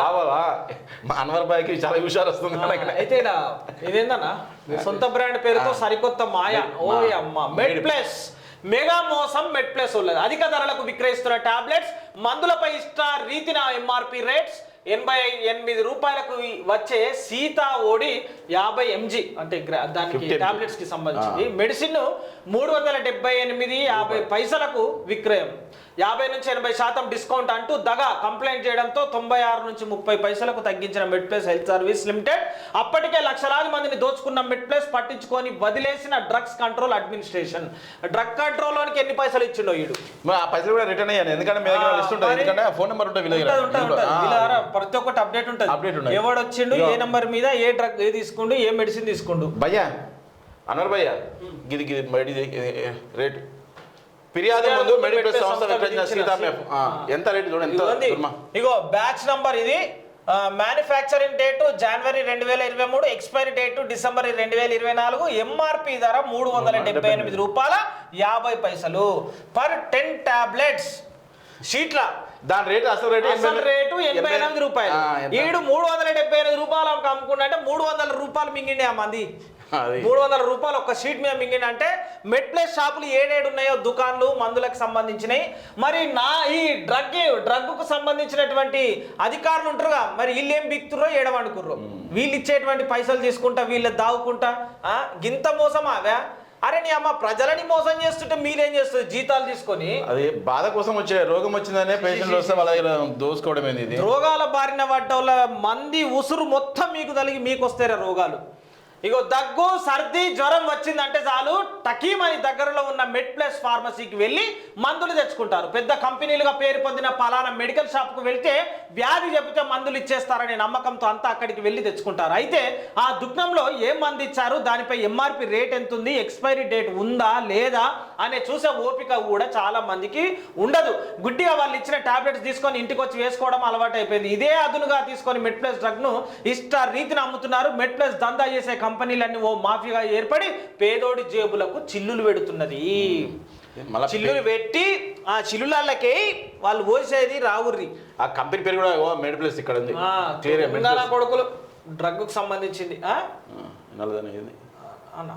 బావా అన్వర్ బాయ్కి చాలా హుషారు వస్తుంది. అయితే ఇదేందన్నా? సొంత బ్రాండ్ పేరుతో సరికొత్త మాయ. ఓ అమ్మ మెడ్ ప్లస్ మెగా మోసం మెడ్ ప్లస్ ఉన్నది అధిక ధరలకు విక్రయిస్తున్న టాబ్లెట్స్ మందులపై ఇష్ట రీతిన ఎంఆర్పి రేట్స్ ఎనభై ఎనిమిది రూపాయలకు వచ్చే సీతా ఓడి యాభై ఎంజీ అంటే దానికి 50 mg. టాబ్లెట్స్కి సంబంధించింది మెడిసిన్ మూడు వందల డెబ్బై ఎనిమిది యాభై పైసలకు విక్రయం. యాభై నుంచి ఎనభై శాతం డిస్కౌంట్ అంటూ దగా కంప్లైంట్ చేయడంతో తొంభై ఆరు నుంచి ముప్పై పైసలకు తగ్గించిన MedPlus health service limited. అప్పటికే లక్షలాది మందిని దోచుకున్న మెడ్ ప్లస్ పట్టించుకొని వదిలేసిన drugs control administration. Drug control లోనికి ఎన్ని పైసలు ఇచ్చిండో మరి ఆ పైసలు కూడా రిటర్న్ అయ్యాను. ఎందుకంటే మీ దగ్గర ఆ, లిస్ట్ ఉంటుంది ఎందుకంటే ఫోన్ నెంబర్ ఉంటుంది ప్రతి ఒక్కటి అప్డేట్ ఉంటుంది. ఉన్నది. ఎవడు వచ్చిండు ఏ నంబర్ మీద ఏ డ్రగ్ ఏ తీసుకుండు ఏ మెడిసిన్ తీసుకుండు? భయ్యా అన్వర్ భయ్యా గిది గిది రేట్. ఫిర్యాదు ముందు మెడికల్ సంస్థ విక్రయించిన సీతామే ఎంత రేటు చూడండి ఎంత. ఇగో బ్యాచ్ నంబర్ ఇది. మ్యానుఫ్యాక్చరింగ్ డేట్ జనవరి రెండు వేల ఇరవై మూడు ఎక్స్పైరీ డేట్ డిసెంబర్ రెండు వేల ఇరవై నాలుగు ఎంఆర్పి ధర మూడు వందల డెబ్బై ఎనిమిది రూపాయల యాభై పైసలు. పర్ టెన్ టాబ్లెట్స్ షీట్ల. దాని రేటు అసలు రేటు అసలు రేటు ఎనభై ఎనిమిది రూపాయలు? ఈడు మూడు వందల డెబ్బై ఎనిమిది రూపాయలు అమ్ముకుంటే అంటే మూడు వందల రూపాయలు మింగిండి ఆ మంది. మూడు వందల రూపాయలు ఒక షీట్ మీద మింగిండి అంటే మెడ్ ప్లేస్ షాపులు ఏడేడు ఉన్నాయో దుకాన్లు మందులకు సంబంధించినవి మరి నా ఈ డ్రగ్ డ్రగ్కు సంబంధించినటువంటి అధికారులు ఉంటారుగా మరి వీళ్ళు ఏం బిక్తుర్రో ఏడవనుకుర్రో వీళ్ళు ఇచ్చేటువంటి పైసలు తీసుకుంటా వీళ్ళు దావుకుంటా ఆ, గింత మోసం అవా అరే నీ అమ్మ ప్రజలని మోసం చేస్తుంటే మీరేం చేస్తారు జీతాలు తీసుకొని అది బాధ కోసం వచ్చే రోగం వచ్చిందనే పేషెంట్లు వస్తే వాళ్ళ దోసుకోవడం ఏంది ఇది? రోగాల బారిన పడ్డోళ్ళ మంది ఉసురు మొత్తం మీకు తలిగి మీకు వస్తారా రోగాలు. ఇగో దగ్గు సర్ది జ్వరం వచ్చిందంటే చాలు. టకీమని దగ్గరలో ఉన్న మెడ్ ప్లస్ ఫార్మసీకి వెళ్ళి మందులు తెచ్చుకుంటారు. పెద్ద కంపెనీలుగా పేరు పొందిన పలానా మెడికల్ షాప్కు వెళ్తే వ్యాధి చెబితే మందులు ఇచ్చేస్తారనే నమ్మకంతో అంతా అక్కడికి వెళ్ళి తెచ్చుకుంటారు. అయితే ఆ దుగ్నంలో ఏం మంది ఇచ్చారు? దానిపై ఎంఆర్పి రేట్ ఎంత ఉంది ఎక్స్పైరీ డేట్ ఉందా? లేదా? అనే చూసే ఓపిక కూడా చాలా మందికి ఉండదు. గుడ్డిగా వాళ్ళు ఇచ్చిన టాబ్లెట్స్ తీసుకొని ఇంటికి వచ్చి వేసుకోవడం అలవాటు అయిపోయింది ఇదే అదునుగా తీసుకొని మెడ్ ప్లస్ డ్రగ్ను ఇష్ట రీతిని అమ్ముతున్నారు. మెడ్ ప్లస్ దందా చేసే కంపెనీలన్నీ ఓ మాఫియాగా ఏర్పడి పేదోడి జేబులకు చిల్లులు పెడుతున్నది. మళ్ళా చిల్లులు పెట్టి ఆ చిల్లులకి వాళ్ళు పోసేది రావుర్రి. ఆ కంపెనీ పేరు కూడా ఓ మెడ్ ప్లేస్ ఇక్కడ ఉంది. క్లియర్ కొడుకులు? డ్రగ్కు సంబంధించింది అన్న